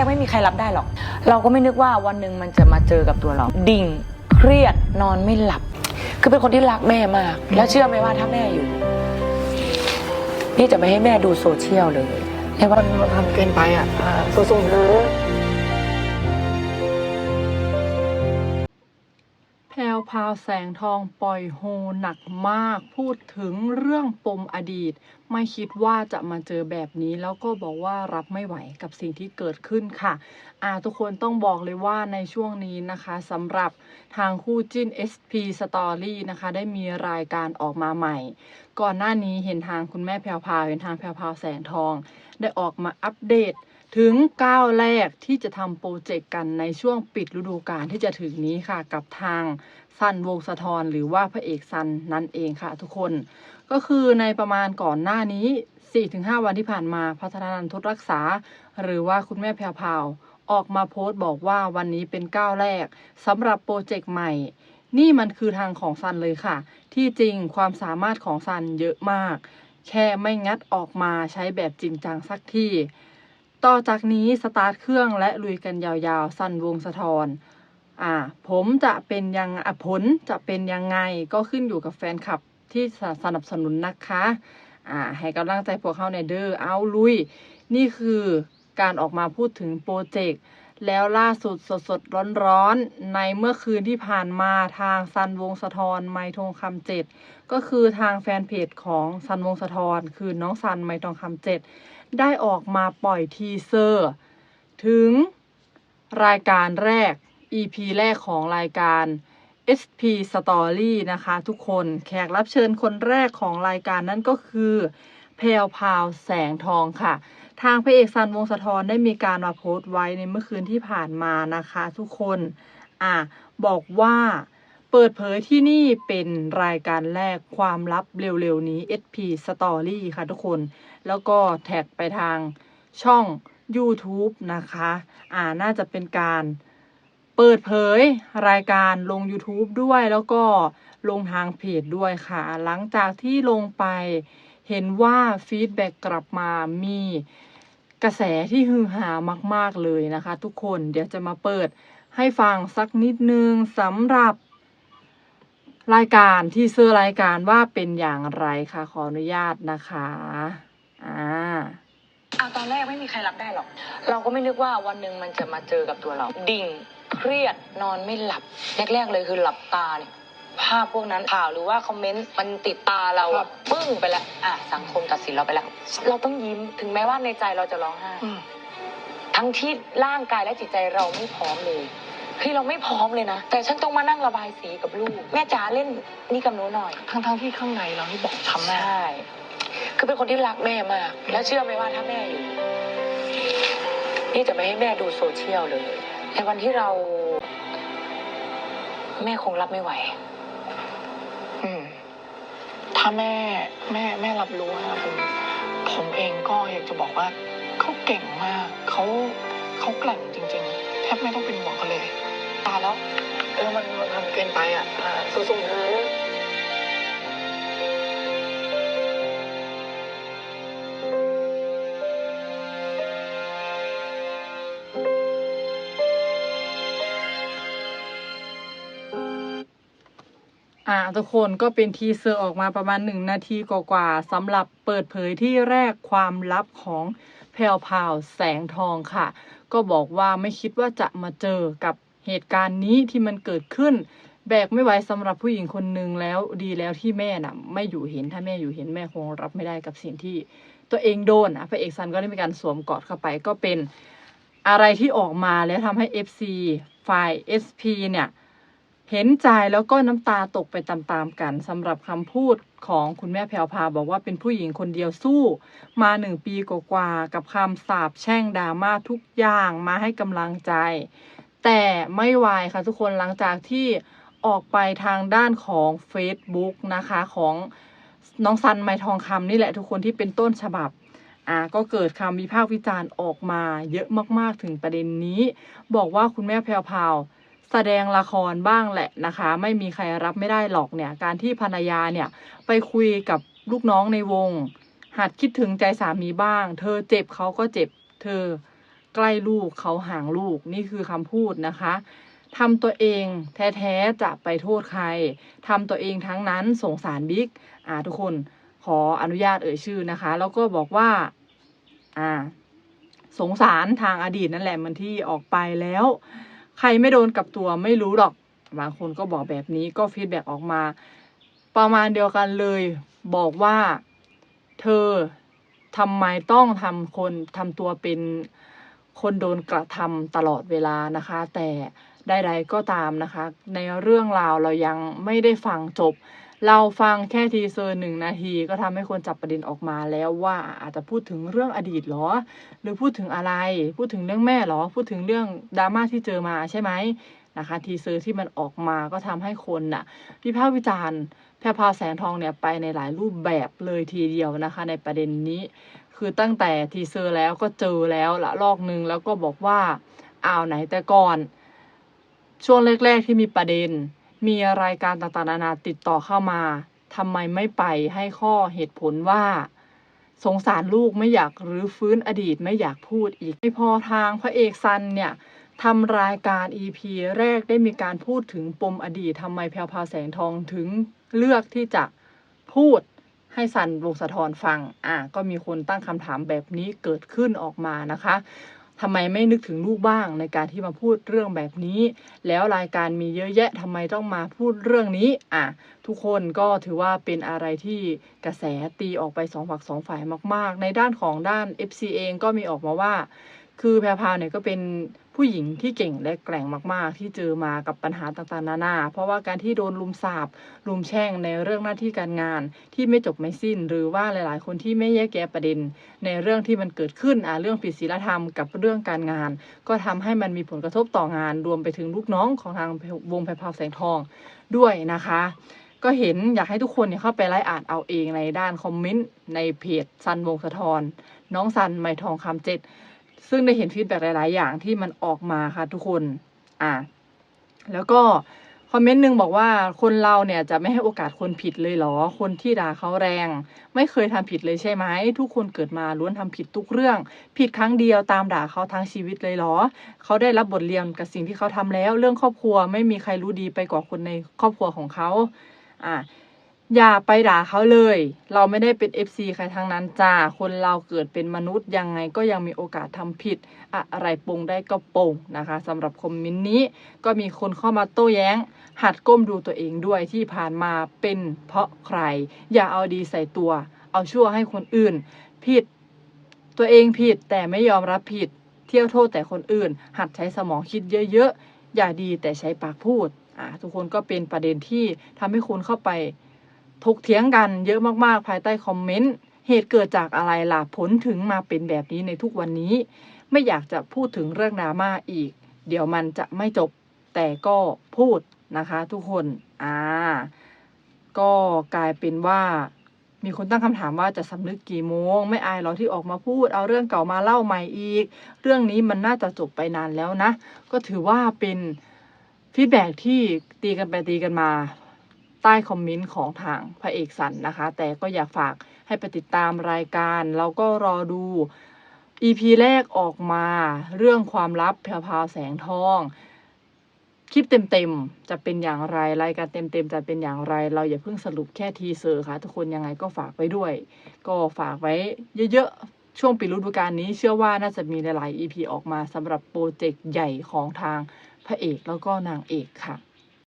กไม่มีใครรับได้หรอก เราก็ไม่นึกว่าวันหนึ่งมันจะมาเจอกับตัวเรา ดิ่งเครียดนอนไม่หลับ คือเป็นคนที่รักแม่มาก แล้วเชื่อไหมว่าถ้าแม่อยู่ พี่จะไม่ให้แม่ดูโซเชียลเลยในวันมันทำเกินไปอะอ่าสู้ๆนะ พรวพาวแสงทองปล่อยโฮหนักมาก พูดถึงเรื่องปมอดีต ไม่คิดว่าจะมาเจอแบบนี้ แล้วก็บอกว่ารับไม่ไหวกับสิ่งที่เกิดขึ้นค่ะ อ่าทุกคนต้องบอกเลยว่าในช่วงนี้นะคะสำหรับทางคู่จิ้น SP Story นะคะ ได้มีรายการออกมาใหม่ ก่อนหน้านี้เห็นทางคุณแม่แพรวพาวเห็นทางแพรวพาวแสงทอง ได้ออกมาอัปเดต ถึงก้าวแรกที่จะทำโปรเจกต์กันในช่วงปิดฤดูกาลที่จะถึงนี้ค่ะกับทางซันวงสะทรหรือว่าพระเอกซันนั่นเองค่ะทุกคน ก็คือในประมาณก่อนหน้านี้ 4-5 วันที่ผ่านมาพัฒนานันทรักษา หรือว่าคุณแม่แพรวพาวออกมาโพสต์บอกว่าวันนี้เป็นก้าวแรกสำหรับโปรเจกต์ใหม่ นี่มันคือทางของซันเลยค่ะ ที่จริงความสามารถของซันเยอะมาก แค่ไม่งัดออกมาใช้แบบจริงจังสักที่ ต่อจากนี้สตาร์ทเครื่องและลุยกันยาวๆ สั้นวงสะทอนอ่า ผมจะเป็นยังอะผลจะเป็นยังไงก็ขึ้นอยู่กับแฟนคลับที่สนับสนุนนะคะ อ่า ให้กำลังใจพวกเขาในเด้อเอาลุย นี่คือการออกมาพูดถึงโปรเจกต์ แล้วล่าสุดสดสดร้อนร้อนๆในเมื่อคืนที่ผ่านมาทางซันวงสะทอนไมทองคำเจ็ดก็คือทางแฟนเพจของซันวงสะทอนคือน้องซันไมทองคำเจ็ดได้ออกมาปล่อยทีเซอร์ ถึงรายการแรก EP แรกของรายการ SP Story นะคะทุกคนแขกรับเชิญคนแรกของรายการนั้นก็คือแพรวพาวแสงทองค่ะ ทางพระเอกซันวงสะทอนได้มีการมาโพสต์ไว้ในเมื่อคืนที่ผ่านมานะคะทุกคน อะ บอกว่าเปิดเผยที่นี่เป็นรายการแรกความลับเร็วๆ นี้ SP Story ค่ะทุกคน แล้วก็แท็กไปทางช่อง YouTube นะคะ อ่า น่าจะเป็นการเปิดเผยรายการลง YouTube ด้วยแล้วก็ลงทางเพจด้วยค่ะ หลังจากที่ลงไปเห็นว่าฟีดแบ็กกลับมามี กระแสที่ฮือฮามาก ๆ เลยนะคะ ทุกคนเดี๋ยวจะมาเปิดให้ฟังสักนิดนึงสำหรับ รายการที่เสื้อรายการว่าเป็นอย่างไรค่ะขออนุญาตนะคะอ่าอะตอนแรกไม่มีใครรับได้หรอก เราก็ไม่นึกว่าวันหนึ่งมันจะมาเจอกับตัวเรา ดิ่ง เครียดนอนไม่หลับ แรกๆเลยคือหลับตาเนี่ย ภาพพวกนั้นข่าวหรือว่าคอมเมนต์มันติดตาเราครัอะบปึ้งไปแล้วอะสังคมตัดสินเราไปแล้ว เราต้องยิ้มถึงแม้ว่าในใจเราจะร้องไห้อืมทั้งที่ร่างกายและจิตใจเราไม่พร้อมเลยคือเราไม่พร้อมเลยนะ แต่ฉันต้องมานั่งระบายสีกับลูก แม่จ๋าเล่นนี่กับหนูหน่อย ทั้งทั้งๆที่ข้างในเรานี่บอกช้ำมากใช่คือเป็นคนที่รักแม่มาก แล้วเชื่อไหมว่าถ้าแม่อยู่ นี่จะไม่ให้แม่ดูโซเชียลเลยในวันที่เรา แม่คงรับไม่ไหวอืม ถ้าแม่แม่แม่รับรู้นะผมผมเองก็อยากจะบอกว่าเขาเก่งมากเขาเขาแกร่งจริง ๆ แทบไม่ต้องเป็นห่วงเขาเลยตาแล้วเออมันมันเกินไปอะสู้ๆนะ อ่าทุกคนก็เป็นทีเซอร์ออกมาประมาณหนึ่งนาทีกว่าๆสำหรับเปิดเผยที่แรกความลับของแพรวพราวแสงทองค่ะ ก็บอกว่าไม่คิดว่าจะมาเจอกับเหตุการณ์นี้ที่มันเกิดขึ้น แบกไม่ไหวสำหรับผู้หญิงคนหนึ่งแล้วดีแล้วที่แม่น่ะ ไม่อยู่เห็นถ้าแม่อยู่เห็นแม่คงรับไม่ได้กับสิ่งที่ ตัวเองโดนอะพระเอกซันก็ได้มีการสวมกอดเข้าไปก็เป็นอะไรที่ออกมาแล้วทำให้ FC ฝ่าย SP เนี่ย เห็นใจแล้วก็น้ำตาตกไปตามๆกันสำหรับคำพูดของคุณแม่แพรวพาบอกว่าเป็นผู้หญิงคนเดียวสู้มาหนึ่งปีกว่าๆกับคำสาปแช่งดราม่าทุกอย่างมาให้กำลังใจ แต่ไม่วายค่ะทุกคนหลังจากที่ออกไปทางด้านของ Facebook นะคะของน้องซันไมทองคำนี่แหละทุกคนที่เป็นต้นฉบับอ่าก็เกิดคำวิพากษ์วิจารณ์ออกมาเยอะมากๆถึงประเด็นนี้ บอกว่าคุณแม่แพรวพาว แสดงละครบ้างแหละนะคะ ไม่มีใครรับไม่ได้หรอกเนี่ย การที่ภรรยาเนี่ยไปคุยกับลูกน้องในวง หัดคิดถึงใจสามีบ้าง เธอเจ็บเขาก็เจ็บ เธอใกล้ลูกเขาห่างลูกนี่คือคำพูดนะคะทำตัวเองแท้ๆจะไปโทษใครทำตัวเองทั้งนั้นสงสารบิ๊กอ่าทุกคนขออนุญาตเอ่ยชื่อนะคะ แล้วก็บอกว่าอ่า สงสารทางอดีตนั่นแหละมันที่ออกไปแล้ว ใครไม่โดนกับตัวไม่รู้หรอก บางคนก็บอกแบบนี้ก็ฟีดแบ็กออกมา ประมาณเดียวกันเลย บอกว่าเธอทำไมต้องทำคนทำตัวเป็นคนโดนกระทำตลอดเวลานะคะ แต่ใดๆก็ตามนะคะ ในเรื่องราวเรายังไม่ได้ฟังจบ เราฟังแค่ทีเซอร์หนึ่งนาทีก็ทำให้คนจับประเด็นออกมาแล้วว่าอาจจะพูดถึงเรื่องอดีตหรอ หรือพูดถึงอะไร พูดถึงเรื่องแม่หรอ พูดถึงเรื่องดราม่าที่เจอมาใช่ไหมนะคะทีเซอร์ที่มันออกมาก็ทำให้คนน่ะวิพากษ์วิจารณ์แพรพาแสงทองเนี่ยไปในหลายรูปแบบเลยทีเดียวนะคะ ในประเด็นนี้ คือตั้งแต่ทีเซอร์แล้วก็เจอแล้วละลอกหนึ่งแล้วก็บอกว่าอ้าวไหนแต่ก่อน ช่วงแรก ๆที่มีประเด็น มีรายการต่างๆนานาติดต่อเข้ามาทำไมไม่ไปให้ข้อเหตุผลว่า สงสารลูกไม่อยากรื้อฟื้นอดีตไม่อยากพูดอีกไม่พอทางพระเอกซันเนี่ยทำรายการ EP แรกได้มีการพูดถึงปมอดีตทำไมแพรวพาแสงทองถึงเลือกที่จะพูดให้ซันวงสะทอนฟัง อะ ก็มีคนตั้งคำถามแบบนี้เกิดขึ้นออกมานะคะ ทำไมไม่นึกถึงลูกบ้างในการที่มาพูดเรื่องแบบนี้ แล้วรายการมีเยอะแยะทำไมต้องมาพูดเรื่องนี้อะทุกคนก็ถือว่าเป็นอะไรที่กระแสตีออกไปสองฝักสองฝ่ายมาก ๆ ในด้านของด้าน FC เองก็มีออกมาว่า คือแพรพาวเนี่ยก็เป็น ผู้หญิงที่เก่งและแกร่งมาก ๆ ที่เจอมากับปัญหาต่างๆ นานา เพราะว่าการที่โดนลุมสาบลุมแช่งในเรื่องหน้าที่การงาน ที่ไม่จบไม่สิ้น หรือว่าหลาย ๆ คนที่ไม่แยกแยะประเด็น ในเรื่องที่มันเกิดขึ้นอ่าเรื่องผิดศีลธรรมกับเรื่องการงาน ก็ทำให้มันมีผลกระทบต่องานรวมไปถึงลูกน้องของทางวงแพรพาวแสงทองด้วยนะคะ ก็เห็นอยากให้ทุกคนเนี่ยเข้าไปไล่อ่านเอาเองในด้านคอมเมนต์ในเพจซันวงสะทอนน้องซันไม่ทองคำเจ็ด ซึ่งได้เห็นฟีดแบ็กหลาย ๆ อย่างที่มันออกมาค่ะทุกคน อะแล้วก็คอมเมนต์หนึ่งบอกว่าคนเราเนี่ยจะไม่ให้โอกาสคนผิดเลยเหรอ คนที่ด่าเขาแรง ไม่เคยทำผิดเลยใช่ไหม ทุกคนเกิดมาล้วนทำผิดทุกเรื่อง ผิดครั้งเดียวตามด่าเขาทั้งชีวิตเลยเหรอ เขาได้รับบทเรียนกับสิ่งที่เขาทำแล้ว เรื่องครอบครัวไม่มีใครรู้ดีไปกว่าคนในครอบครัวของเขา อะ อย่าไปด่าเขาเลย เราไม่ได้เป็น FC ใครทั้งนั้นจ้า คนเราเกิดเป็นมนุษย์ยังไงก็ยังมีโอกาสทำผิด อะไรปงได้ก็ปงนะคะสำหรับคอมเมนต์นี้ ก็มีคนเข้ามาโต้แย้ง หัดก้มดูตัวเองด้วยที่ผ่านมาเป็นเพราะใคร อย่าเอาดีใส่ตัว เอาชั่วให้คนอื่น ผิด ตัวเองผิดแต่ไม่ยอมรับผิด เที่ยวโทษแต่คนอื่น หัดใช้สมองคิดเยอะๆ อย่าดีแต่ใช้ปากพูดอ่าทุกคนก็เป็นประเด็นที่ทำให้คนเข้าไป ถกเถียงกันเยอะมากๆภายใต้คอมเมนต์เหตุเกิดจากอะไรล่ะผลถึงมาเป็นแบบนี้ในทุกวันนี้ ไม่อยากจะพูดถึงเรื่องดราม่าอีก เดี๋ยวมันจะไม่จบ แต่ก็พูดนะคะทุกคนอ่าก็กลายเป็นว่ามีคนตั้งคำถามว่าจะสำนึกกี่โมง ไม่อายเหรอที่ออกมาพูด เอาเรื่องเก่ามาเล่าใหม่อีก เรื่องนี้มันน่าจะจบไปนานแล้วนะ ก็ถือว่าเป็นฟีดแบ็ที่ตีกันไปตีกันมา ใต้คอมเมนต์ของทางพระเอกสันนะคะ แต่ก็อยากฝากให้ไปติดตามรายการ แล้วก็รอดู EP แรกออกมา เรื่องความลับแพรวพาวแสงทองคลิปเต็มๆ จะเป็นอย่างไรรายการเต็มๆ จะเป็นอย่างไร เราอย่าเพิ่งสรุปแค่ทีเซอร์ค่ะ ทุกคนยังไงก็ฝากไว้ด้วย ก็ฝากไว้เยอะๆ ช่วงปิดฤดูกาลนี้เชื่อว่าน่าจะมีหลายๆ EP ออกมาสำหรับโปรเจกต์ใหญ่ของทางพระเอกแล้วก็นางเอกค่ะ